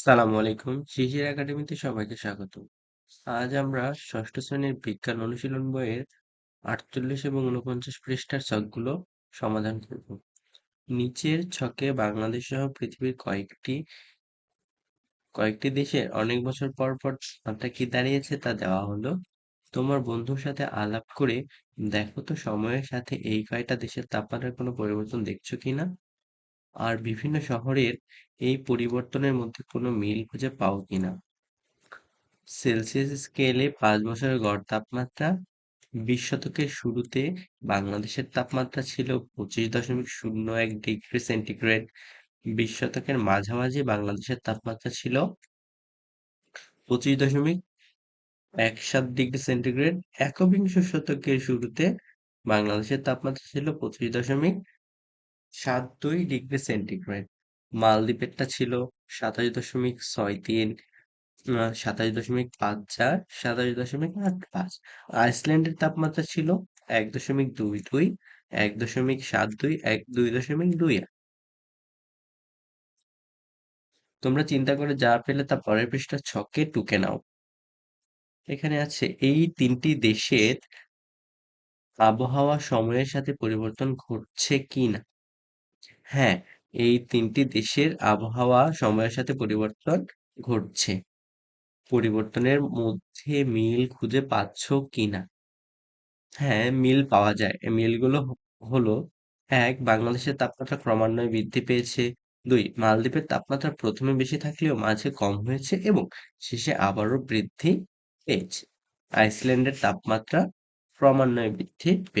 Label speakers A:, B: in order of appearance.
A: সালামু আলাইকুম। শিশির একাডেমিতে সবাইকে স্বাগত। আজ আমরা ষষ্ঠ শ্রেণির বিজ্ঞান অনুশীলন বইয়ের আটচল্লিশ এবং উনপঞ্চাশ পৃষ্ঠার ছকগুলো সমাধান করব। নিচের ছকে বাংলাদেশ সহ পৃথিবীর কয়েকটি কয়েকটি দেশের অনেক বছর পর পর তাপমাত্রা কি দাঁড়িয়েছে তা দেওয়া হলো। তোমার বন্ধুর সাথে আলাপ করে দেখো তো সময়ের সাথে এই কয়টা দেশের তাপমাত্রার কোনো পরিবর্তন দেখছ কিনা? আর বিভিন্ন শহরের এই পরিবর্তনের মধ্যে কোনো মিল খুঁজে পাও কিনা? সেলসিয়াস স্কেলে পাঁচ বছরের গড় তাপমাত্রা, বিশ শতকের শুরুতে বাংলাদেশের তাপমাত্রা ছিল পঁচিশ দশমিক শূন্য এক ডিগ্রি সেন্টিগ্রেড, বিশ শতকের মাঝামাঝি বাংলাদেশের তাপমাত্রা ছিল পঁচিশ দশমিক এক সাত ডিগ্রি সেন্টিগ্রেড। একবিংশ শতকের শুরুতে বাংলাদেশের তাপমাত্রা ছিল পঁচিশ দশমিক সাত দুই ডিগ্রি সেন্টিগ্রেড। মালদ্বীপেরটা ছিল সাতাশ দশমিক ছয় তিন সাতাশ দশমিক পাঁচ চার, সাতাশ দশমিক আট পাঁচ। আইসল্যান্ডের তাপমাত্রা ছিল এক দশমিক দুই দুই, এক দশমিক সাত দুই, এক দুই দশমিক দুই আট। তোমরা চিন্তা করে যা পেলে তা পরের পৃষ্ঠা ছকে টুকে নাও। এখানে আছে, এই তিনটি দেশের আবহাওয়া সময়ের সাথে পরিবর্তন ঘটছে কি না হ্যাঁ এই তিনটি দেশের আবহাওয়া সময়ের সাথে পরিবর্তন ঘটছে। পরিবর্তনের মধ্যে মিল খুঁজে পাচ্ছ কিনা? হ্যাঁ মিল পাওয়া যায়। মিলগুলো হ- হলো, এক, বাংলাদেশের তাপমাত্রা ক্রমান্বয়ে বৃদ্ধি পেয়েছে। দুই, মালদ্বীপের তাপমাত্রা প্রথমে বেশি থাকলেও মাঝে কম হয়েছে এবং শেষে আবারও বৃদ্ধি পেয়েছে। আইসল্যান্ডের তাপমাত্রা ক্রমান্বয়ে বৃদ্ধি পেয়েছে